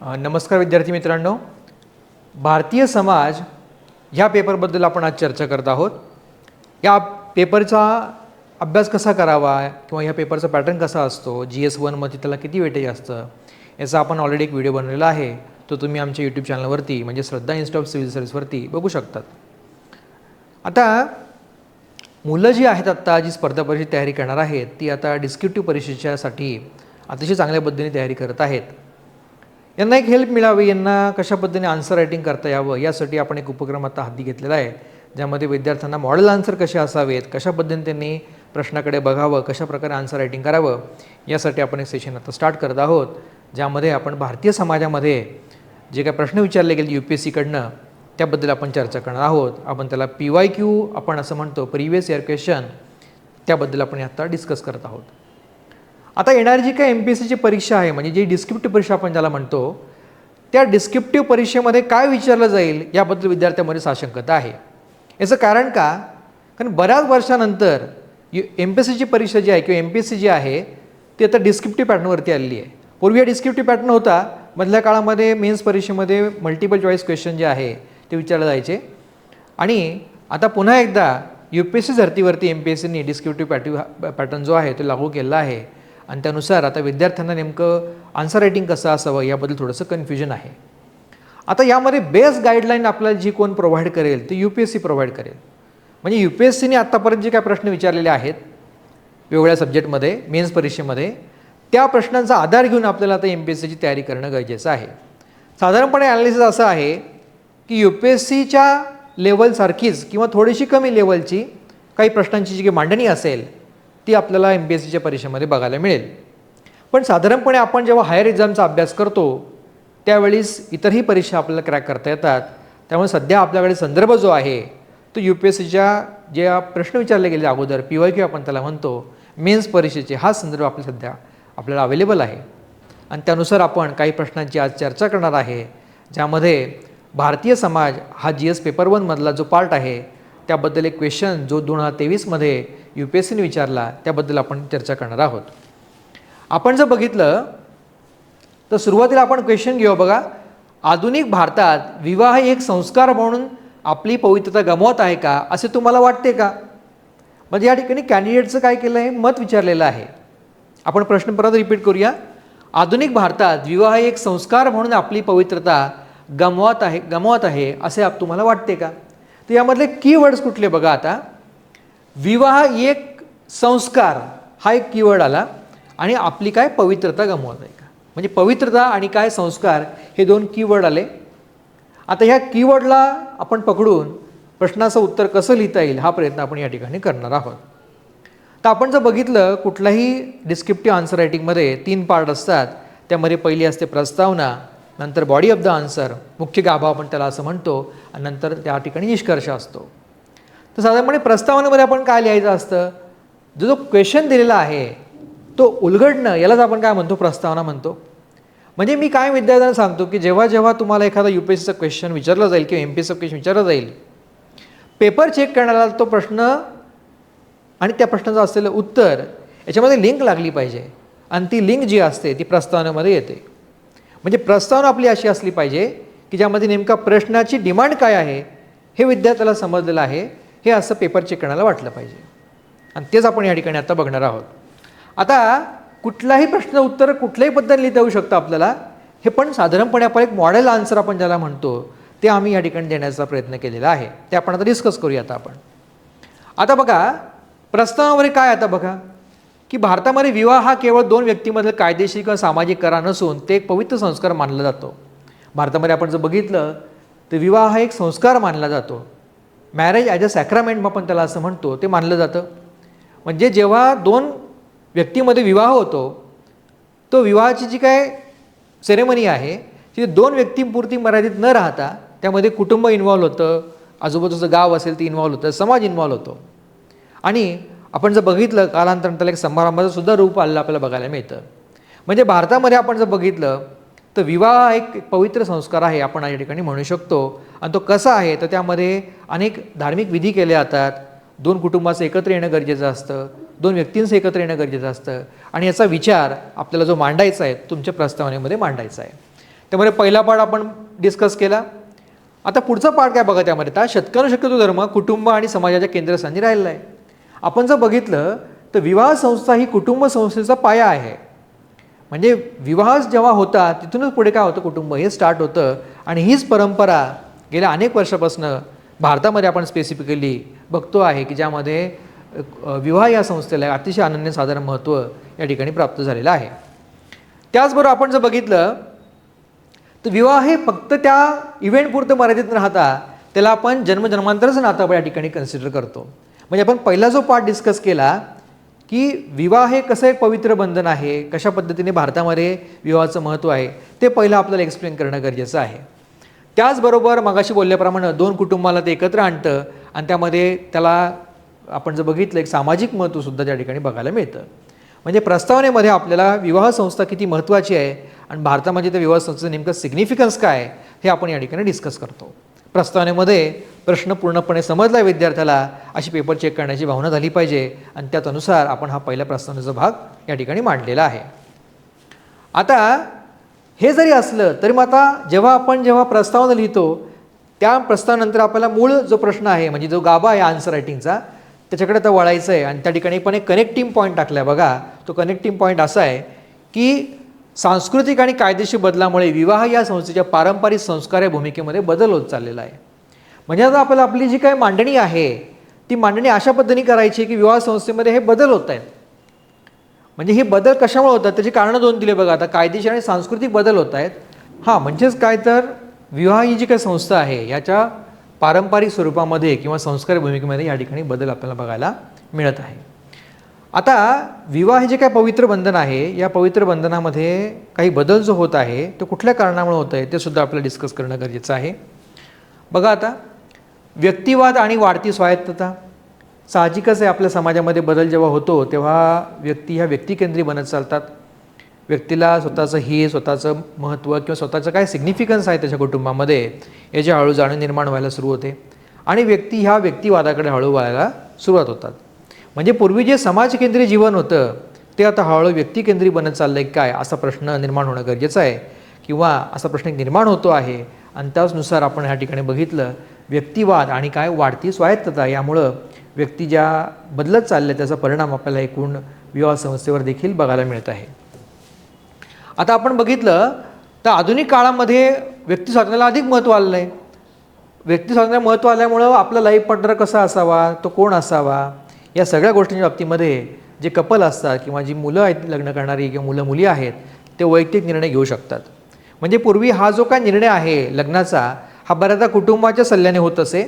नमस्कार विद्यार्थी मित्रांनो. भारतीय समाज ह्या पेपरबद्दल आपण आज चर्चा करत आहोत. या पेपरचा अभ्यास कसा करावा किंवा ह्या पेपरचा पॅटर्न कसा असतो? जी एस वनमध्ये त्याला किती वेटेज असतं याचा आपण ऑलरेडी एक व्हिडिओ बनवलेला आहे. तो तुम्ही आमच्या यूट्यूब चॅनलवरती म्हणजे श्रद्धा इन्स्टिट्यूट ऑफ सिव्हिल सर्व्हिसवरती बघू शकतात. आता मुलं जी आहेत आत्ता जी स्पर्धा परीक्षेची तयारी करणार आहेत ती आता डिस्क्रिप्टिव्ह परीक्षेच्यासाठी अतिशय चांगल्या पद्धतीने तयारी करत आहेत. यांना एक हेल्प मिळावी यांना कशा पद्धतीने आन्सर रायटिंग करता यावं यासाठी आपण एक उपक्रम आता हाती घेतलेला आहे ज्यामध्ये विद्यार्थ्यांना मॉडेल आन्सर कसे असावेत कशा पद्धतीने त्यांनी प्रश्नाकडे बघावं कशा प्रकारे आन्सर रायटिंग करावं यासाठी आपण एक सेशन आता स्टार्ट करत आहोत ज्यामध्ये आपण भारतीय समाजामध्ये जे काही प्रश्न विचारले गेले यू पी एस सीकडनं त्याबद्दल आपण चर्चा करणार आहोत. आपण त्याला पी वाय क्यू आपण असं म्हणतो प्रिवियस इयर क्वेश्चन त्याबद्दल आपण आता डिस्कस करत आहोत. आता येणारी जी काही एम पी एस सीची परीक्षा आहे म्हणजे जी डिस्क्रिप्टिव्ह परीक्षा आपण ज्याला म्हणतो त्या डिस्क्रिप्टिव्ह परीक्षेमध्ये काय विचारलं जाईल याबद्दल विद्यार्थ्यांमध्ये साशंकता आहे. याचं कारण का? कारण बऱ्याच वर्षानंतर यू एम पी एस सीची परीक्षा जी आहे किंवा एम पी एस सी जी आहे ती आता डिस्क्रिप्टिव्ह पॅटर्नवरती आलेली आहे. पूर्वी हा डिस्क्रिप्टिव्ह पॅटर्न होता मधल्या काळामध्ये मेन्स परीक्षेमध्ये मल्टिपल चॉईस क्वेश्चन जे आहे ते विचारले जायचे. आणि आता पुन्हा एकदा यू पी एस सी धर्तीवरती एम पी एस सीनी डिस्क्रिप्टिव्ह पॅटर्न जो आहे तो लागू केला आहे. आणि त्यानुसार आता विद्यार्थ्यांना नेमकं आन्सर रायटिंग कसं असावं याबद्दल थोडंसं कन्फ्युजन आहे. आता यामध्ये बेस्ट गाईडलाईन आपल्याला जी कोण प्रोव्हाइड करेल ती U P S C provide करेल. म्हणजे यू पी एस सीने आत्तापर्यंत जे काय प्रश्न विचारलेले आहेत वेगवेगळ्या सब्जेक्टमध्ये मेन्स परीक्षेमध्ये त्या प्रश्नांचा आधार घेऊन आपल्याला आता एम पी एस सीची तयारी करणं गरजेचं आहे. साधारणपणे ॲनालिसिस असं आहे की यू पी एस सीच्या लेवलसारखीच किंवा थोडीशी कमी लेवलची काही प्रश्नांची जी काही मांडणी असेल ती आपल्याला एम पी एस सीच्या परीक्षेमध्ये बघायला मिळेल. पण साधारणपणे आपण जेव्हा हायर एक्झामचा अभ्यास करतो त्यावेळीस इतरही परीक्षा आपल्याला क्रॅक करता येतात. त्यामुळे सध्या आपल्याकडे संदर्भ जो आहे तो यू पी एस सीच्या जे प्रश्न विचारले गेले अगोदर पी वाय क्यू आपण त्याला म्हणतो मेन्स परीक्षेचे हा संदर्भ आपल्या सध्या आपल्याला अवेलेबल आहे. आणि त्यानुसार आपण काही प्रश्नांची आज चर्चा करणार आहे ज्यामध्ये भारतीय समाज हा जी एस पेपर वनमधला जो पार्ट आहे त्याबद्दल एक क्वेश्चन जो दोन हजार तेवीसमध्ये यू पी एस सीने विचारला त्याबद्दल आपण चर्चा करणार आहोत. आपण जर बघितलं तर सुरुवातीला आपण क्वेश्चन घेऊ बघा. आधुनिक भारतात विवाह एक संस्कार म्हणून आपली पवित्रता गमवत आहे का असे तुम्हाला वाटते का? म्हणजे या ठिकाणी कॅन्डिडेटचं काय केलं आहे? मत विचारलेलं आहे. आपण प्रश्न परत रिपीट करूया. आधुनिक भारतात विवाह एक संस्कार म्हणून आपली पवित्रता गमवत आहे गमवत आहे असे आप तुम्हाला वाटते का? तर यामधले की वर्ड्स कुठले बघा आता? विवाह एक संस्कार हा एक कीवर्ड आला आणि आपली काय पवित्रता गमवत आहे का? म्हणजे पवित्रता आणि काय संस्कार हे दोन कीवर्ड आले. आता ह्या कीवर्डला आपण पकडून प्रश्नाचं उत्तर कसं लिहिता येईल हा प्रयत्न आपण या ठिकाणी करणार आहोत. तर आपण जर बघितलं कुठलाही डिस्क्रिप्टिव्ह आन्सर रायटिंगमध्ये तीन पार्ट असतात. त्यामध्ये पहिली असते प्रस्तावना नंतर बॉडी ऑफ द आन्सर मुख्य गाभा आपण त्याला असं म्हणतो आणि नंतर त्या ठिकाणी निष्कर्ष असतो. तर साधारणपणे प्रस्तावनेमध्ये आपण काय लिहायचं असतं? जो जो क्वेश्चन दिलेला आहे तो उलगडणं यालाच आपण काय म्हणतो? प्रस्तावना म्हणतो. म्हणजे मी काय विद्यार्थ्यांना सांगतो की जेव्हा जेव्हा तुम्हाला एखादा यू पी एस सीचा क्वेश्चन विचारला जाईल किंवा एम पी एसचा क्वेश्चन विचारला जाईल पेपर चेक करण्याला तो प्रश्न आणि त्या प्रश्नाचं असलेलं उत्तर याच्यामध्ये लिंक लागली पाहिजे. आणि ती लिंक जी असते ती प्रस्तावनेमध्ये येते. म्हणजे प्रस्तावना आपली अशी असली पाहिजे की ज्यामध्ये नेमका प्रश्नाची डिमांड काय आहे हे विद्यार्थ्याला समजलेलं आहे. हे असं पेपर चेक करण्याला वाटलं पाहिजे. आणि तेच आपण या ठिकाणी आता बघणार आहोत. आता कुठलाही प्रश्न उत्तर कुठल्याही पद्धतीने लिहिता येऊ शकतं आपल्याला. हे पण साधारणपणे आपण एक मॉडेल आन्सर आपण ज्याला म्हणतो ते आम्ही या ठिकाणी देण्याचा प्रयत्न केलेला आहे. ते आपण आता डिस्कस करूया आता आपण. आता बघा प्रस्तावामध्ये काय आता बघा? की भारतामध्ये विवाह हा केवळ दोन व्यक्तीमधील कायदेशीर किंवा सामाजिक करा नसून ते एक पवित्र संस्कार मानला जातो. भारतामध्ये आपण जर बघितलं तर विवाह हा एक संस्कार मानला जातो. मॅरेज ॲज अ सॅक्रामेंट आपण त्याला असं म्हणतो ते मानलं जातं. म्हणजे जेव्हा दोन व्यक्तीमध्ये विवाह होतो तो विवाहाची जी काय सेरेमनी आहे ती दोन व्यक्तींपुरती मर्यादित न राहता त्यामध्ये कुटुंब इन्व्हॉल्व होतं आजूबाजूचं गाव असेल ते इन्व्हॉल्व होतं समाज इन्व्हॉल्व होतो. आणि आपण जर बघितलं कालांतरानं त्याला एक समारंभाचं सुद्धा रूप आलेलं आपल्याला बघायला मिळतं. म्हणजे भारतामध्ये आपण जर बघितलं तर विवाह हा एक पवित्र संस्कार आहे आपण या ठिकाणी म्हणू शकतो. आणि तो कसा आहे? तर त्यामध्ये अनेक धार्मिक विधी केले जातात. दोन कुटुंबाचं एकत्र येणं गरजेचं असतं. दोन व्यक्तींचं एकत्र येणं गरजेचं असतं. आणि याचा विचार आपल्याला जो मांडायचा आहे तुमच्या प्रस्तावनेमध्ये मांडायचा आहे. त्यामध्ये पहिला पाठ आपण डिस्कस केला. आता पुढचा पाठ काय बघा त्यामध्ये? आता शतकानु शक्यतो धर्म कुटुंब आणि समाजाच्या केंद्रस्थानी राहिलेला आहे. आपण जर बघितलं तर विवाह संस्था ही कुटुंब संस्थेचा पाया आहे. म्हणजे विवाह जेव्हा होता तिथूनच पुढे काय होतं कुटुंब हे स्टार्ट होतं. आणि हीच परंपरा गेल्या अनेक वर्षापासून भारतामध्ये आपण स्पेसिफिकली बघतो आहे की ज्यामध्ये विवाह या संस्थेला अतिशय अनन्यसाधारण महत्त्व या ठिकाणी प्राप्त झालेलं आहे. त्याचबरोबर आपण जर बघितलं तर विवाह हे फक्त त्या इव्हेंटपुरतं मर्यादित राहता त्याला आपण जन्मजन्मांतरच नातं या ठिकाणी कन्सिडर करतो. म्हणजे आपण पहिला जो पार्ट डिस्कस केला की विवाह हे कसं एक पवित्र बंधन आहे? कशा पद्धतीने भारतामध्ये विवाहाचं महत्त्व आहे? ते पहिलं आपल्याला एक्सप्लेन करणं गरजेचं आहे. त्याचबरोबर मगाशी बोलल्याप्रमाणे दोन कुटुंबाला ते एकत्र आणतं आणि त्यामध्ये त्याला आपण जर बघितलं एक सामाजिक महत्त्वसुद्धा त्या ठिकाणी बघायला मिळतं. म्हणजे प्रस्तावनेमध्ये आपल्याला विवाह संस्था किती महत्त्वाची आहे आणि भारतामध्ये त्या विवाह संस्थेचं नेमकं सिग्निफिकन्स काय हे आपण या ठिकाणी डिस्कस करतो. प्रस्तावनेमध्ये प्रश्न पूर्णपणे समजला विद्यार्थ्याला अशी पेपर चेक करण्याची भावना झाली पाहिजे. आणि त्यानुसार आपण हा पहिल्या प्रस्तावनेचा भाग या ठिकाणी मांडलेला आहे. आता हे जरी असलं तरी मग आता जेव्हा आपण जेव्हा प्रस्तावना लिहितो त्या प्रस्तावनंतर आपल्याला मूळ जो प्रश्न आहे म्हणजे जो गाभा आहे आन्सर रायटिंगचा त्याच्याकडे आता वळायचं आहे. आणि त्या ठिकाणी पण एक कनेक्टिंग पॉईंट टाकला आहे बघा. तो कनेक्टिंग पॉईंट असा आहे की सांस्कृतिक आणि कायदेशीर बदलामुळे विवाह या संस्थेच्या पारंपरिक संस्कार या भूमिकेमध्ये बदल होत चाललेला आहे. म्हणजे आता आपल्याला आपली जी काही मांडणी आहे ती मांडणी अशा पद्धतीने करायची की विवाह संस्थेमध्ये हे बदल होत आहेत. म्हणजे हे बदल कशामुळे होतात? त्याची कारणं दोन दिले बघा. आता कायदेशीर आणि सांस्कृतिक बदल होत आहेत. हां म्हणजेच काय तर विवाह ही जी काही संस्था आहे याच्या पारंपरिक स्वरूपामध्ये किंवा संस्कार भूमिकेमध्ये या ठिकाणी बदल आपल्याला बघायला मिळत आहे. आता विवाह हे जे काय पवित्र बंधन आहे या पवित्र बंधनामध्ये काही बदल जो होत आहे तो कुठल्या कारणामुळे होत आहे ते सुद्धा आपल्याला डिस्कस करणं गरजेचं आहे. बघा आता व्यक्तिवाद आणि वाढती स्वायत्तता. साहजिकच आहे आपल्या समाजामध्ये बदल जेव्हा होतो तेव्हा व्यक्ती ह्या व्यक्तिकेंद्री बनत चालतात. व्यक्तीला स्वतःचं हे स्वतःचं महत्त्व किंवा स्वतःचं काय सिग्निफिकन्स आहे त्याच्या कुटुंबामध्ये याची हळू जाणीव निर्माण व्हायला सुरू होते. आणि व्यक्ती ह्या व्यक्तिवादाकडे हळू व्हायला सुरुवात होतात. म्हणजे पूर्वी जे समाजकेंद्री जीवन होतं ते आता हळूहळू व्यक्तिकेंद्री बनत चाललं आहे काय असा प्रश्न निर्माण होणं गरजेचं आहे. किंवा असा प्रश्न निर्माण होतो आहे आणि त्याचनुसार आपण ह्या ठिकाणी बघितलं व्यक्तिवाद आणि काय वाढती स्वायत्तता यामुळं व्यक्ती ज्या बदलत चालल्या त्याचा परिणाम आपल्याला एकूण विवाह संस्थेवर देखील बघायला मिळत आहे. आता आपण बघितलं तर आधुनिक काळामध्ये व्यक्ती स्वातंत्र्याला अधिक महत्त्व आलेलं आहे. व्यक्ती स्वातंत्र्य महत्त्व आल्यामुळं आपला लाईफ पार्टनर कसा असावा तो कोण असावा या सगळ्या गोष्टींच्या बाबतीमध्ये जे कपल असतात किंवा जी मुलं आहेत लग्न करणारी किंवा मुलं मुली आहेत ते वैयक्तिक निर्णय घेऊ शकतात. म्हणजे पूर्वी हा जो काय निर्णय आहे लग्नाचा हा बऱ्याचदा कुटुंबाच्या सल्ल्याने होत असे.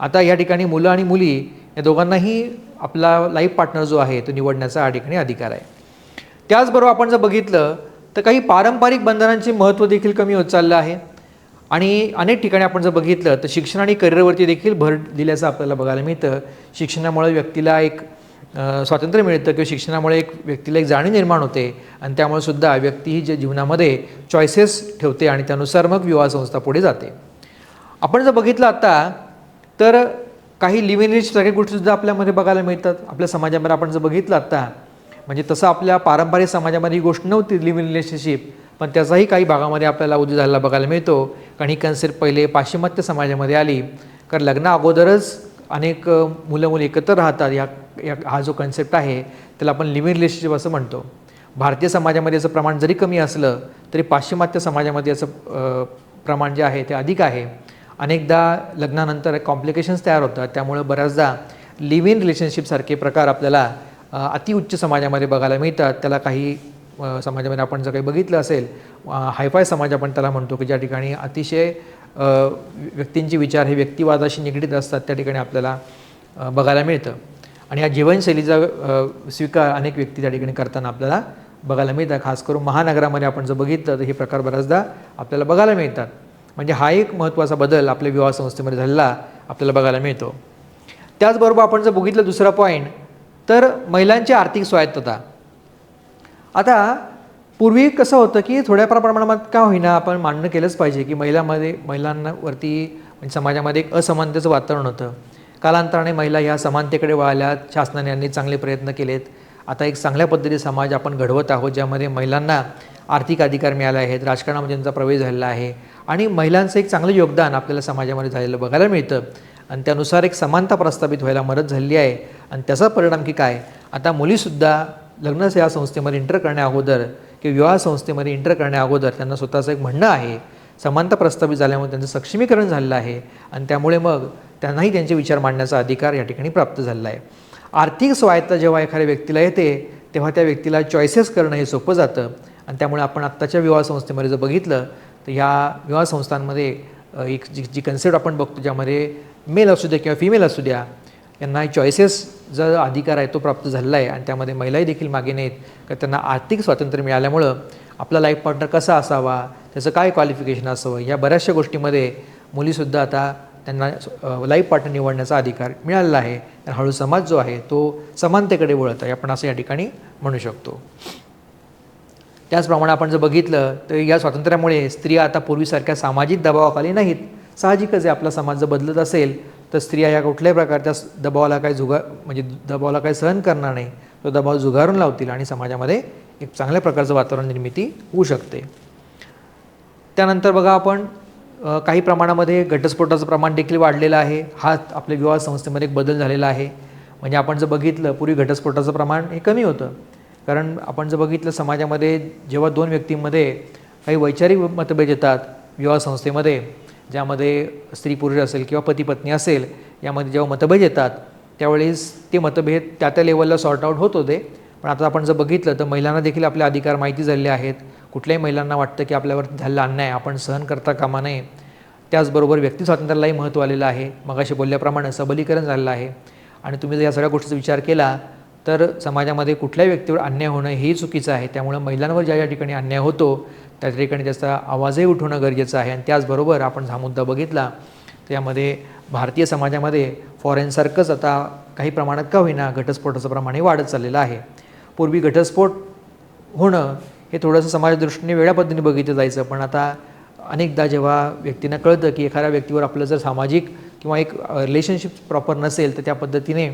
आता या ठिकाणी मुलं आणि मुली या दोघांनाही आपला लाईफ पार्टनर जो आहे तो निवडण्याचा या ठिकाणी अधिकार आहे. त्याचबरोबर आपण जर बघितलं तर काही पारंपरिक बंधनांचे महत्त्व देखील कमी होत चाललं आहे. आणि अनेक ठिकाणी आपण जर बघितलं तर शिक्षण आणि करिअरवरती देखील भर दिल्याचं आपल्याला बघायला मिळतं. शिक्षणामुळे व्यक्तीला एक स्वातंत्र्य मिळतं किंवा शिक्षणामुळे एक व्यक्तीला एक जाणीव निर्माण होते. आणि त्यामुळे सुद्धा व्यक्ती ही जे जीवनामध्ये चॉईसेस ठेवते आणि त्यानुसार मग विवाह संस्था पुढे जाते. आपण जर बघितलं आता तर काही लिव्ह इन सगळ्या गोष्टीसुद्धा आपल्यामध्ये बघायला मिळतात. आपल्या समाजामध्ये आपण जर बघितलं आत्ता म्हणजे तसं आपल्या पारंपरिक समाजामध्ये ही गोष्ट नव्हती लिव्ह इन रिलेशनशिप पण त्याचाही काही भागामध्ये आपल्याला उदय झालेला बघायला मिळतो. कारण ही कन्सेप्ट पहिले पाश्चिमात्य समाजामध्ये आली. कारण लग्ना अगोदरच अनेक मुलं मुली एकत्र राहतात. या या हा जो कन्सेप्ट आहे त्याला आपण लिव्ह इन रिलेशनशिप असं म्हणतो. भारतीय समाजामध्ये याचं प्रमाण जरी कमी असलं तरी पाश्चिमात्य समाजामध्ये याचं प्रमाण जे आहे ते अधिक आहे. अनेकदा लग्नानंतर कॉम्प्लिकेशन्स तयार होतात. त्यामुळं बऱ्याचदा लिव्ह इन रिलेशनशिपसारखे प्रकार आपल्याला अति अतिउच्च समाजामध्ये बघायला मिळतात. त्याला काही समाजामध्ये आपण जर काही बघितलं असेल हायफाय समाज आपण त्याला म्हणतो की ज्या ठिकाणी अतिशय व्यक्तींचे विचार हे व्यक्तिवादाशी निगडीत असतात त्या ठिकाणी आपल्याला बघायला मिळतं. आणि या जीवनशैलीचा स्वीकार अनेक व्यक्ती त्या ठिकाणी करताना आपल्याला बघायला मिळतात. खास करून महानगरामध्ये आपण जर बघितलं तर हे प्रकार बऱ्याचदा आपल्याला बघायला मिळतात. म्हणजे हा एक महत्त्वाचा बदल आपल्या विवाह संस्थेमध्ये झालेला आपल्याला बघायला मिळतो. त्याचबरोबर आपण जर बघितलं दुसरा पॉईंट तर महिलांची आर्थिक स्वायत्तता. आता पूर्वी कसं होतं की थोड्याफार प्रमाणात का होईना आपण मांडणं केलंच पाहिजे की महिलामध्ये महिलांवरती म्हणजे समाजामध्ये एक असमानतेचं वातावरण होतं. कालांतराने महिला ह्या समानतेकडे वळाल्या शासनाने यांनी चांगले प्रयत्न केलेत. आता एक चांगल्या पद्धतीने समाज आपण घडवत आहोत ज्यामध्ये महिलांना आर्थिक अधिकार मिळाले आहेत राजकारणामध्ये त्यांचा प्रवेश झालेला आहे. आणि महिलांचं एक चांगलं योगदान आपल्याला समाजामध्ये झालेलं बघायला मिळतं. आणि त्यानुसार एक समानता प्रस्थापित व्हायला मदत झाली आहे. आणि त्याचा परिणाम की काय? आता मुलीसुद्धा लग्न या संस्थेमध्ये इंटर करण्या अगोदर किंवा विवाह संस्थेमध्ये इंटर करण्या अगोदर त्यांना स्वतःचं एक म्हणणं आहे. समानता प्रस्थापित झाल्यामुळे त्यांचं सक्षमीकरण झालेलं आहे. आणि त्यामुळे मग त्यांनाही त्यांचे विचार मांडण्याचा अधिकार या ठिकाणी प्राप्त झालेला आहे. आर्थिक स्वायत्ता जेव्हा एखाद्या व्यक्तीला येते तेव्हा त्या व्यक्तीला चॉईसेस करणं हे सोपं जातं. आणि त्यामुळे आपण आत्ताच्या विवाह संस्थेमध्ये जर बघितलं तर ह्या विवाह संस्थांमध्ये एक जी जी कन्सेप्ट आपण बघतो ज्यामध्ये मेल असू द्या किंवा फिमेल असू द्या यांना चॉईसेस जो अधिकार आहे तो प्राप्त झालेला आहे आणि त्यामध्ये महिलाही देखील मागे नाहीत. का त्यांना आर्थिक स्वातंत्र्य मिळाल्यामुळं आपला लाईफ पार्टनर कसा असावा त्याचं काय क्वालिफिकेशन असावं या बऱ्याचशा गोष्टीमध्ये मुलीसुद्धा आता त्यांना लाईफ पार्टनर निवडण्याचा अधिकार मिळालेला आहे. आणि हळू समाज जो आहे तो समानतेकडे वळत आहे आपण असं या ठिकाणी म्हणू शकतो. त्याचप्रमाणे आपण जर बघितलं तर या स्वातंत्र्यामुळे स्त्रिया आता पूर्वीसारख्या सामाजिक दबावाखाली नाहीत. साहजिकच आहे आपला समाज जर बदलत असेल तर स्त्रिया या कुठल्याही प्रकारच्या दबावाला काही जुगा म्हणजे दबावाला काही सहन करणार नाही. तो दबाव जुगारून लावतील आणि समाजामध्ये एक चांगल्या प्रकारचं वातावरण निर्मिती होऊ शकते. त्यानंतर बघा आपण काही प्रमाणामध्ये घटस्फोटाचं प्रमाण देखील वाढलेलं आहे. हा आपल्या विवाह संस्थेमध्ये एक बदल झालेला आहे. म्हणजे आपण जर बघितलं पूर्वी घटस्फोटाचं प्रमाण हे कमी होतं. कारण आपण जर बघितलं समाजामध्ये जेव्हा दोन व्यक्तींमध्ये काही वैचारिक मतभेद येतात विवाह संस्थेमध्ये ज्यामध्ये स्त्री पुरुष असेल किंवा पती पत्नी असेल यामध्ये जेव्हा मतभेद येतात त्यावेळेस ते मतभेद त्या त्या लेवलला सॉर्ट आउट होत होते. पण आता आपण जर बघितलं तर महिलांना देखील आपले अधिकार माहिती झालेले आहेत. कुठल्याही महिलांना वाटतं की आपल्यावर झालेला अन्याय आपण सहन करता कामा नये. त्याचबरोबर व्यक्ती स्वातंत्र्यालाही महत्त्व आलेलं आहे. मगाशी बोलल्याप्रमाणे सबलीकरण झालेलं आहे. आणि तुम्ही जर या सगळ्या गोष्टीचा विचार केला तर समाजामध्ये कुठल्याही व्यक्तीवर अन्याय होणं हेही चुकीचं आहे. त्यामुळे महिलांवर ज्या ज्या ठिकाणी अन्याय होतो त्या ठिकाणी त्याचा आवाजही उठवणं गरजेचं आहे. आणि त्याचबरोबर आपण हा मुद्दा बघितला तर यामध्ये भारतीय समाजामध्ये फॉरेनसारखंच आता काही प्रमाणात का होईना घटस्फोटाचं प्रमाणही वाढत चाललेलं आहे. पूर्वी घटस्फोट होणं हे थोडंसं समाजदृष्टीने वेगळ्या पद्धतीने बघितलं जायचं पण आता अनेकदा जेव्हा व्यक्तींना कळतं की एखाद्या व्यक्तीवर आपलं जर सामाजिक किंवा एक रिलेशनशिप प्रॉपर नसेल तर त्या पद्धतीने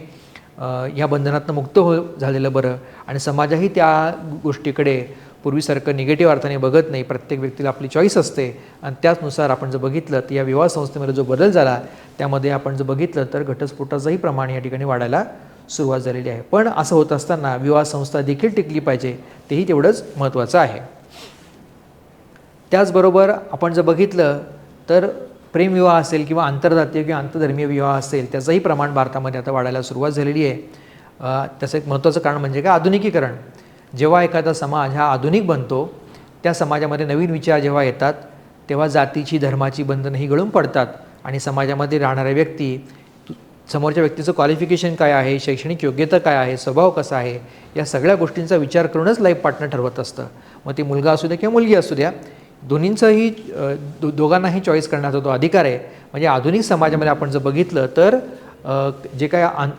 ह्या या बंधनातनं मुक्त हो झालेलं बरं. आणि समाजही त्या गोष्टीकडे पूर्वीसारखं निगेटिव्ह अर्थाने बघत नाही. प्रत्येक व्यक्तीला आपली चॉईस असते. आणि त्याचनुसार आपण जर बघितलं तर या विवाह संस्थेमध्ये जो बदल झाला त्यामध्ये आपण जर बघितलं तर घटस्फोटाचंही प्रमाण या ठिकाणी वाढायला सुरुवात झालेली आहे. पण असं होत असताना विवाह संस्था देखील टिकली पाहिजे तेही तेवढंच महत्त्वाचं आहे. त्याचबरोबर आपण जर बघितलं तर प्रेमविवाह असेल किंवा आंतरजातीय किंवा आंतरधर्मीय विवाह असेल त्याचंही प्रमाण भारतामध्ये आता वाढायला सुरुवात झालेली आहे. त्याचं एक महत्त्वाचं कारण म्हणजे काय? आधुनिकीकरण. जेव्हा एखादा समाज हा आधुनिक बनतो त्या समाजामध्ये नवीन विचार जेव्हा येतात तेव्हा जातीची धर्माची बंधनं ही गळून पडतात आणि समाजामध्ये राहणाऱ्या व्यक्ती समोरच्या व्यक्तीचं क्वालिफिकेशन काय आहे शैक्षणिक योग्यता काय आहे स्वभाव कसा आहे या सगळ्या गोष्टींचा विचार करूनच लाईफ पार्टनर ठरवत असतं. मग ती मुलगा असू द्या किंवा मुलगी असू द्या दोन्हींचंही दो दोघांनाही चॉईस करण्याचा तो अधिकार आहे म्हणजे आधुनिक समाजामध्ये आपण जर बघितलं तर जे काय आं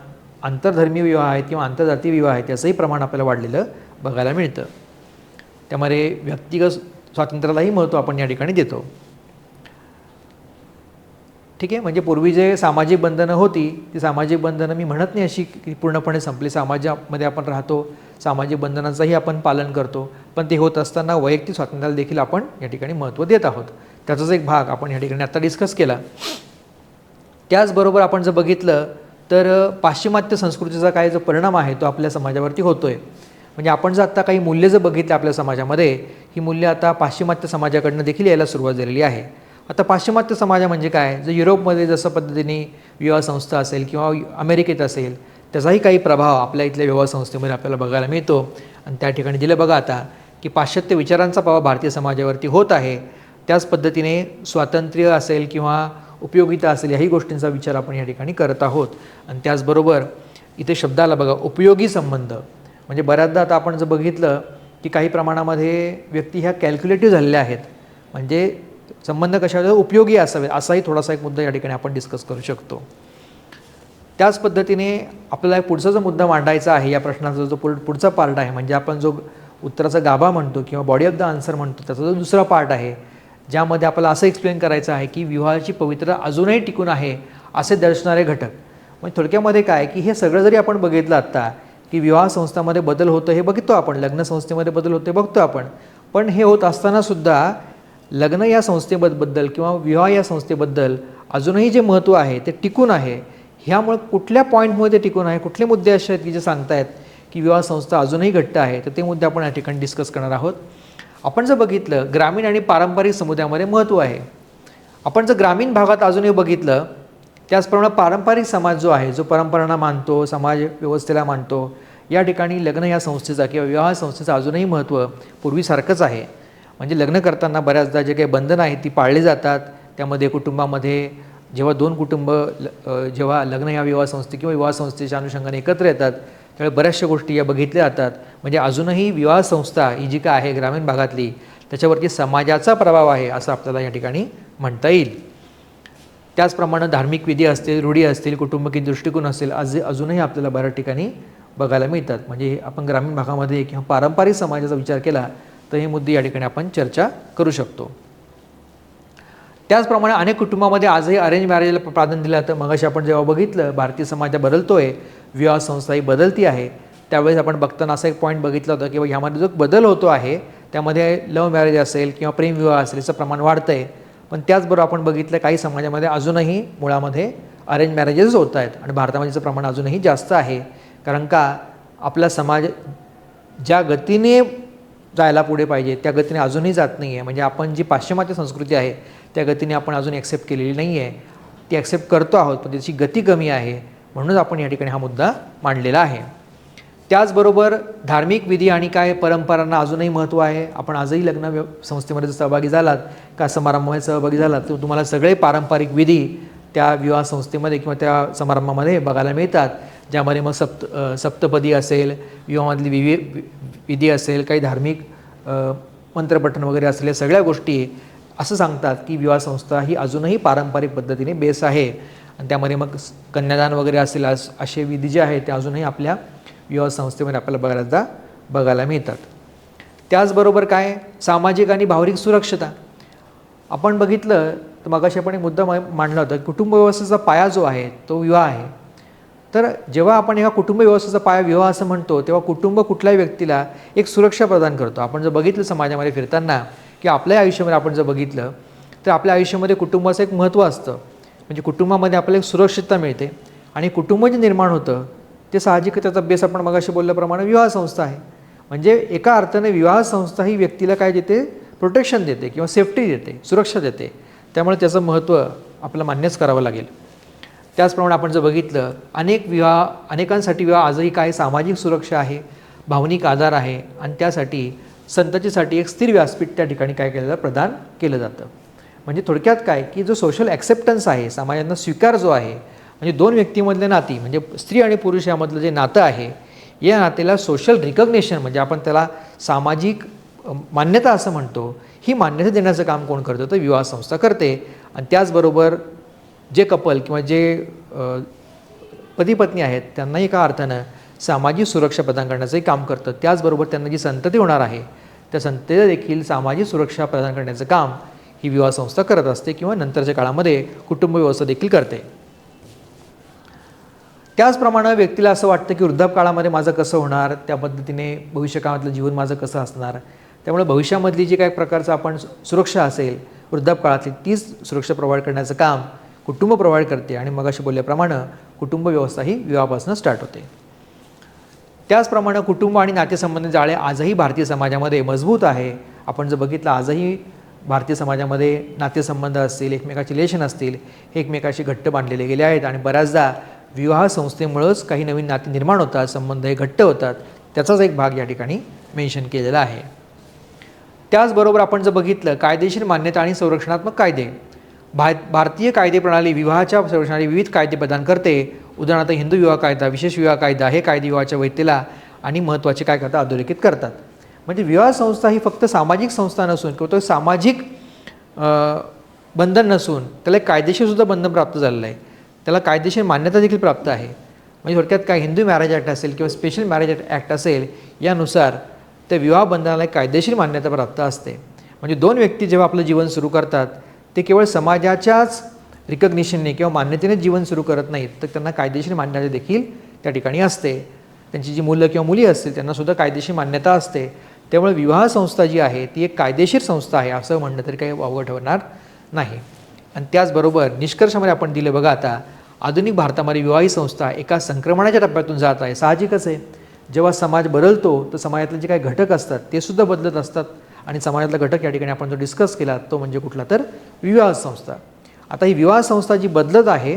आंतरधर्मीय विवाह आहेत किंवा आंतरजातीय विवाह आहेत त्याचंही प्रमाण आपल्याला वाढलेलं बघायला मिळतं. त्यामध्ये व्यक्तिगत स्वातंत्र्यालाही महत्त्व आपण या ठिकाणी देतो. ठीक आहे? म्हणजे पूर्वी जे सामाजिक बंधनं होती ती सामाजिक बंधनं मी म्हणत नाही अशी की पूर्णपणे संपली. समाजामध्ये आपण राहतो सामाजिक बंधनांचंही आपण पालन करतो. पण ते होत असताना वैयक्तिक स्वातंत्र्याला देखील आपण या ठिकाणी महत्त्व देत आहोत. त्याचाच एक भाग आपण या ठिकाणी आता डिस्कस केला. त्याचबरोबर आपण जर बघितलं तर पाश्चिमात्य संस्कृतीचा काय जो परिणाम आहे तो आपल्या समाजावरती होतो आहे म्हणजे आपण जर आत्ता काही मूल्य जर बघितलं आपल्या समाजामध्ये ही मूल्य आता पाश्चिमात्य समाजाकडनं देखील यायला सुरुवात झालेली आहे. आता पाश्चिमात्य समाज म्हणजे काय? जर युरोपमध्ये जसं पद्धतीने विवाह संस्था असेल किंवा अमेरिकेत असेल त्याचाही काही प्रभाव आपल्या इथल्या विवाह संस्थेमध्ये आपल्याला बघायला मिळतो. आणि त्या ठिकाणी दिलं बघा आता की पाश्चात्य विचारांचा प्रभाव भारतीय समाजावरती होत आहे. त्याच पद्धतीने स्वातंत्र्य असेल किंवा उपयोगिता असेल याही गोष्टींचा विचार आपण या ठिकाणी करत आहोत. आणि त्याचबरोबर इथे शब्दाला बघा उपयोगी संबंध. म्हणजे बऱ्याचदा आता आपण जर बघितलं की काही प्रमाणामध्ये व्यक्ती ह्या कॅल्क्युलेटिव्ह झालेल्या आहेत. म्हणजे संबंध कशा उपयोगी असावेत असाही थोडासा एक मुद्दा या ठिकाणी आपण डिस्कस करू शकतो. त्याच पद्धतीने आपल्याला पुढचा जो मुद्दा मांडायचा आहे या प्रश्नाचा जो पुढ पुढचा पार्ट आहे म्हणजे आपण जो उत्तराचा गाभा म्हणतो किंवा बॉडी ऑफ द आन्सर म्हणतो त्याचा जो दुसरा पार्ट आहे ज्यामध्ये आपल्याला असं एक्सप्लेन करायचं आहे की विवाहाची पवित्रता अजूनही टिकून आहे असे दर्शणारे घटक. म्हणजे थोडक्यामध्ये काय की हे सगळं जरी आपण बघितलं आत्ता की विवाह संस्थामध्ये बदल होतं हे बघतो आपण लग्न संस्थेमध्ये बदल होते बघतो आपण. पण हे होत असतानासुद्धा लग्न या संस्थेबद्दल किंवा विवाह या संस्थेबद्दल अजूनही जे महत्त्व आहे ते टिकून आहे. ह्यामुळे कुठल्या पॉईंटमुळे ते टिकून आहे कुठले मुद्दे असे आहेत की जे सांगतायत की विवाह संस्था अजूनही घट्ट आहे तर ते मुद्दे आपण या ठिकाणी डिस्कस करणार आहोत. आपण जर बघितलं ग्रामीण आणि पारंपरिक समुदायामध्ये महत्त्व आहे. आपण जर ग्रामीण भागात अजूनही बघितलं त्याचप्रमाणे पारंपरिक समाज जो आहे जो परंपरांना मानतो समाज व्यवस्थेला मानतो या ठिकाणी लग्न या संस्थेचा किंवा विवाह संस्थेचं अजूनही महत्त्व पूर्वीसारखंच आहे. म्हणजे लग्न करताना बऱ्याचदा जे काही बंधनं आहेत ती पाळली जातात. त्यामध्ये कुटुंबामध्ये जेव्हा दोन कुटुंब ल- जेव्हा लग्न या विवाह संस्थे किंवा विवाह संस्थेच्या अनुषंगाने एकत्र येतात त्यावेळी बऱ्याचशा गोष्टी या बघितल्या जातात. म्हणजे अजूनही विवाह संस्था ही जी काय आहे ग्रामीण भागातली त्याच्यावरती समाजाचा प्रभाव आहे असं आपल्याला या ठिकाणी म्हणता येईल. त्याचप्रमाणे धार्मिक विधी असतील रूढी असतील कुटुंबकीय दृष्टिकोन असेल आज अजूनही आपल्याला बऱ्याच ठिकाणी बघायला मिळतात. म्हणजे आपण ग्रामीण भागामध्ये किंवा पारंपरिक समाजाचा विचार केला तर हे मुद्दे या ठिकाणी आपण चर्चा करू शकतो. त्याचप्रमाणे अनेक कुटुंबामध्ये आजही अरेंज मॅरेजला प्राधान्य दिलं जातं. मगाशी आपण जेव्हा बघितलं भारतीय समाज बदलतो आहे विवाह संस्था ही बदलती आहे. त्यावेळेस आपण बघताना असा एक पॉईंट बघितला होता की ह्यामध्ये जो बदल होतो आहे त्यामध्ये लव्ह मॅरेज असेल किंवा प्रेमविवाह असेल याचं प्रमाण वाढतं आहे पण त्याचबरोबर आपण बघितलं काही समाजामध्ये अजूनही मुळामध्ये अरेंज मॅरेजेस होत आहेत. आणि भारतामध्ये याचं प्रमाण अजूनही जास्त आहे. कारण का आपला समाज ज्या गतीने जायला पुढे पाहिजे त्या गतीने अजूनही जात नाही आहे म्हणजे आपण जी पाश्चिमात्य संस्कृती आहे त्या गतीने आपण अजून ॲक्सेप्ट केलेली नाही आहे ती ॲक्सेप्ट करतो आहोत पण त्याची गती कमी आहे. म्हणूनच आपण या ठिकाणी हा मुद्दा मांडलेला आहे. त्याचबरोबर धार्मिक विधी आणि काय परंपरांना अजूनही महत्त्व आहे. आपण आजही लग्न व्यव संस्थेमध्ये जर सहभागी झालात का समारंभामध्ये सहभागी झालात तर तुम्हाला सगळे पारंपरिक विधी त्या विवाह संस्थेमध्ये किंवा त्या समारंभामध्ये बघायला मिळतात. ज्यामध्ये मग सप्त सप्तपदी असेल विवाहामधली विवि विधी असेल काही धार्मिक मंत्रपठण वगैरे असलेल्या सगळ्या गोष्टी असं सांगतात की विवाह संस्था ही अजूनही पारंपरिक पद्धतीने बेस आहे. आणि त्यामध्ये मग कन्यादान वगैरे असेल अस- असे विधी जे आहेत ते अजूनही आपल्या विवाह संस्थेमध्ये आपल्याला बऱ्याचदा बघायला मिळतात. त्याचबरोबर काय? सामाजिक आणि भावनिक सुरक्षता. आपण बघितलं तर मगाशी आपण एक मुद्दा मांडला होता कुटुंब व्यवस्थेचा पाया जो आहे तो विवाह आहे. तर जेव्हा आपण एका कुटुंब व्यवस्थेचा पाया विवाह असं म्हणतो तेव्हा कुटुंब कुठल्याही व्यक्तीला एक सुरक्षा प्रदान करतो. आपण जर बघितलं समाजामध्ये फिरताना की आपल्या आयुष्यामध्ये आपण जर बघितलं तर आपल्या आयुष्यामध्ये कुटुंबाचं एक महत्त्व असतं. म्हणजे कुटुंबामध्ये आपल्याला एक सुरक्षितता मिळते. आणि कुटुंब जे निर्माण होतं ते साहजिक त्याचा बेस आपण मगाशी बोलल्याप्रमाणे विवाह संस्था आहे. म्हणजे एका अर्थाने विवाह संस्था ही व्यक्तीला काय देते? प्रोटेक्शन देते किंवा सेफ्टी देते सुरक्षा देते. त्यामुळे त्याचं महत्त्व आपल्याला मान्यच करावं लागेल. त्याचप्रमाणे आपण जर बघितलं अनेक विवाह अनेकांसाठी विवाह आजही काय सामाजिक सुरक्षा आहे भावनिक आधार आहे आणि त्यासाठी संततीसाठी एक स्थिर व्यासपीठ त्या ठिकाणी काय केलं जातं प्रदान केलं जातं. म्हणजे थोडक्यात काय की जो सोशल ॲक्सेप्टन्स आहे समाजांना स्वीकार जो आहे म्हणजे दोन व्यक्तीमधले नाती म्हणजे स्त्री आणि पुरुष यामधलं जे नातं आहे या नात्याला सोशल रिकग्नेशन म्हणजे आपण त्याला सामाजिक मान्यता असं म्हणतो ही मान्यता देण्याचं काम कोण करतं तर विवाह संस्था करते. आणि त्याचबरोबर जे कपल किंवा जे पती पत्नी आहेत त्यांनाही एका अर्थानं सामाजिक सुरक्षा प्रदान करण्याचंही काम करतं. त्याचबरोबर त्यांना जी संतती होणार आहे त्या संततीला देखील सामाजिक सुरक्षा प्रदान करण्याचं काम ही विवाह संस्था करत असते किंवा नंतरच्या काळामध्ये कुटुंब व्यवस्था देखील करते. त्याचप्रमाणे व्यक्तीला असं वाटतं की वृद्धापकाळामध्ये माझं कसं होणार त्या पद्धतीने भविष्यकाळातलं जीवन माझं कसं असणार? त्यामुळे भविष्यामधली जी काही प्रकारचं आपण सुरक्षा असेल वृद्धापकाळातली तीच सुरक्षा प्रोव्हाइड करण्याचं काम कुटुंब प्रोव्हाइड करते आणि मगाशी बोलल्याप्रमाणे कुटुंब व्यवस्था ही विवाहापासून स्टार्ट होते. त्याचप्रमाणे कुटुंब आणि नातेसंबंध जाळे आजही भारतीय समाजामध्ये मजबूत आहे. आपण जर बघितलं आजही भारतीय समाजामध्ये नातेसंबंध असतील एकमेकाचे रिलेशन असतील हे एकमेकाशी घट्ट बांधलेले गेले आहेत आणि बऱ्याचदा विवाह संस्थेमुळंच काही नवीन नाते निर्माण होतात संबंध हे घट्ट होतात. त्याचाच एक भाग या ठिकाणी मेन्शन केलेला आहे. त्याचबरोबर आपण जर बघितलं कायदेशीर मान्यता आणि संरक्षणात्मक कायदे. भा भारतीय कायदे प्रणाली विवाहाच्या संरक्षणाने विविध कायदे प्रदान करते. उदाहरणार्थ हिंदू विवाह कायदा विशेष विवाह कायदा हे कायदे विवाहाच्या वैधतेला आणि महत्त्वाचे काय करतात? अधोरेखित करतात. म्हणजे विवाह संस्था ही फक्त सामाजिक संस्था नसून किंवा तो सामाजिक बंधन नसून त्याला एक कायदेशीरसुद्धा बंधन प्राप्त झालेलं आहे. त्याला कायदेशीर मान्यता देखील प्राप्त आहे. म्हणजे थोडक्यात काय हिंदू मॅरेज ॲक्ट असेल किंवा स्पेशल मॅरेज ॲक्ट असेल यानुसार त्या विवाह बंधनाला एक कायदेशीर मान्यता प्राप्त असते. म्हणजे दोन व्यक्ती जेव्हा आपलं जीवन सुरू करतात ते केवळ समाजाच्याच रिकग्निशनने किंवा मान्यतेने जीवन सुरू करत नाहीत तर त्यांना कायदेशीर मान्यता देखील त्या ठिकाणी असते. त्यांची जी मुलं किंवा मुली असतील त्यांनासुद्धा कायदेशीर मान्यता असते. त्यामुळे विवाह संस्था जी आहे ती एक कायदेशीर संस्था आहे असं म्हणणं तरी काही वावगं ठरणार नाही. आणि त्याचबरोबर निष्कर्षामध्ये आपण दिले बघा आता आधुनिक भारतामध्ये विवाही संस्था एका संक्रमणाच्या टप्प्यातून जात आहे. साहजिकच आहे. जेव्हा समाज बदलतो तर समाजातले जे काही घटक असतात ते सुद्धा बदलत असतात. आणि समाजातला घटक या ठिकाणी आपण जो डिस्कस केला तो म्हणजे कुठला तर विवाह संस्था. आता ही विवाह संस्था जी बदलत आहे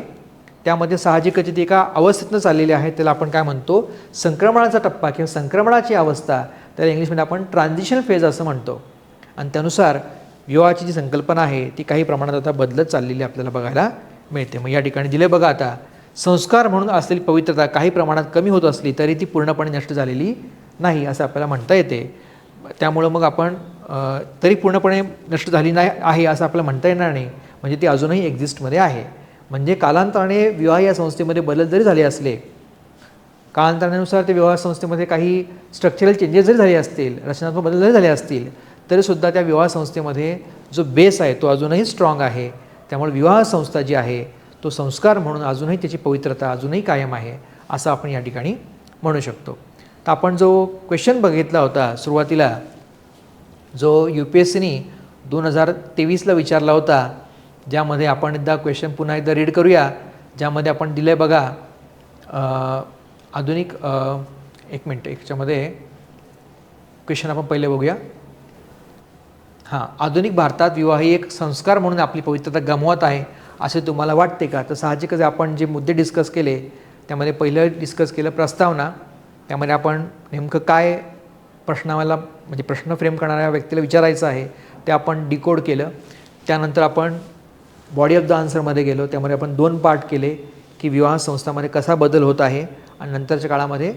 त्यामध्ये साहजिकच ती एका अवस्थेतनं चाललेली आहे त्याला आपण काय म्हणतो? संक्रमणाचा टप्पा किंवा संक्रमणाची अवस्था त्याला इंग्लिशमध्ये आपण ट्रान्झिशन फेज असं म्हणतो. आणि त्यानुसार विवाहाची जी संकल्पना आहे ती काही प्रमाणात आता बदलत चाललेली आपल्याला बघायला मिळते. मग या ठिकाणी दिले बघा आता संस्कार म्हणून असलेली पवित्रता काही प्रमाणात कमी होत असली तरी ती पूर्णपणे नष्ट झालेली नाही असं आपल्याला म्हणता येते. त्यामुळं मग आपण तरी पूर्णपणे नष्ट झाली नाही आहे असं आपल्याला म्हणता येणार नाही. म्हणजे ती अजूनही एक्झिस्टमध्ये आहे. म्हणजे कालांतराने विवाह या संस्थेमध्ये बदल जरी झाले असले कालांतरानुसार ते विवाह संस्थेमध्ये काही स्ट्रक्चरल चेंजेस जरी झाले असतील रचनात्मक बदल जरी झाले असतील तरीसुद्धा त्या विवाह संस्थेमध्ये जो बेस आहे तो अजूनही स्ट्रॉंग आहे. त्यामुळे विवाह संस्था जी आहे तो संस्कार म्हणून अजूनही त्याची पवित्रता अजूनही कायम आहे असं आपण या ठिकाणी म्हणू शकतो. तर आपण जो क्वेश्चन बघितला होता सुरुवातीला जो यू पी एस सीनी दोन हजार तेवीसला विचारला होता ज्यामध्ये आपण एकदा क्वेश्चन पुन्हा एकदा रीड करूया ज्यामध्ये आपण दिलं आहे बघा आधुनिक एक मिनटं याच्यामध्ये क्वेश्चन आपण पहिले बघूया. हां आधुनिक भारतात विवाह ही एक संस्कार म्हणून आपली पवित्रता गमवत आहे असे तुम्हाला वाटते का? तर साहजिकच आपण जे मुद्दे डिस्कस केले त्यामध्ये पहिलं डिस्कस केलं प्रस्तावना त्यामध्ये आपण नेमकं काय प्रश्नाला म्हणजे प्रश्न फ्रेम करणाऱ्या व्यक्तीला विचारायचं आहे ते आपण डिकोड केलं. त्यानंतर आपण बॉडी ऑफ द आन्सरमध्ये गेलो. त्यामध्ये आपण दोन पार्ट केले की विवाह संस्थामध्ये कसा बदल होत आहे आणि नंतरच्या काळामध्ये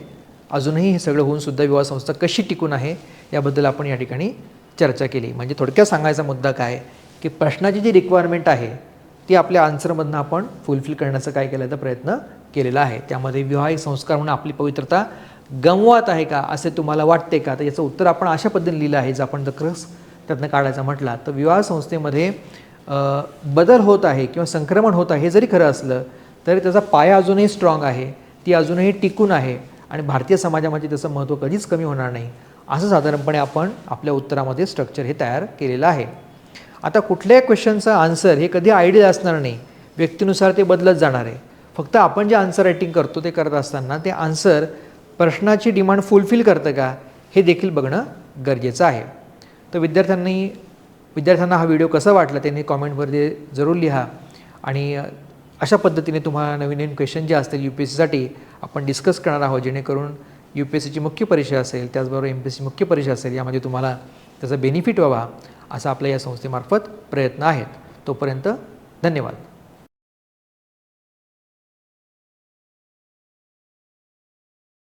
अजूनही हे सगळं होऊन सुद्धा विवाह संस्था कशी टिकून आहे याबद्दल आपण या ठिकाणी चर्चा केली. म्हणजे थोडक्यात सांगायचा मुद्दा काय की प्रश्नाची जी रिक्वायरमेंट आहे ती आपल्या आन्सरमधनं आपण फुलफिल करण्याचा काय केल्याचा प्रयत्न केलेला आहे. त्यामध्ये विवाहिक संस्कार म्हणून आपली पवित्रता गमवत आहे का असे तुम्हाला वाटते का? तर याचं उत्तर आपण अशा पद्धतीने लिहिलं आहे जर आपण जर क्रस त्यातनं काढायचा म्हटला तर विवाह संस्थेमध्ये बदल होत आहे किंवा संक्रमण होत आहे हे जरी खरं असलं तरी त्याचा पाया अजूनही स्ट्रॉंग आहे ती अजूनही टिकून आहे आणि भारतीय समाजामध्ये त्याचं महत्त्व कधीच कमी होणार नाही असं साधारणपणे आपण आपल्या उत्तरामध्ये स्ट्रक्चर हे तयार केलेलं आहे. आता कुठल्याही क्वेश्चनचं आन्सर हे कधी आयडियल असणार नाही व्यक्तीनुसार ते बदलत जाणार आहे. फक्त आपण जे आन्सर रायटिंग करतो ते करत असताना ते आन्सर प्रश्नाची डिमांड फुलफिल करतं का हे देखील बघणं गरजेचं आहे. तर विद्यार्थ्यांनी विद्यार्थ्यांना हा व्हिडिओ कसा वाटला त्यांनी कॉमेंटमध्ये जरूर लिहा. आणि अशा पद्धतीने तुम्हाला नवीन नवीन क्वेश्चन जे असतील यू पी एस सीसाठी आपण डिस्कस करणार आहोत जेणेकरून यू पी एस सीची मुख्य परीक्षा असेल त्याचबरोबर एम पी एस सी मुख्य परीक्षा असेल यामध्ये तुम्हाला त्याचा बेनिफिट व्हावा असा आपल्या या संस्थेमार्फत प्रयत्न आहेत. तोपर्यंत धन्यवाद.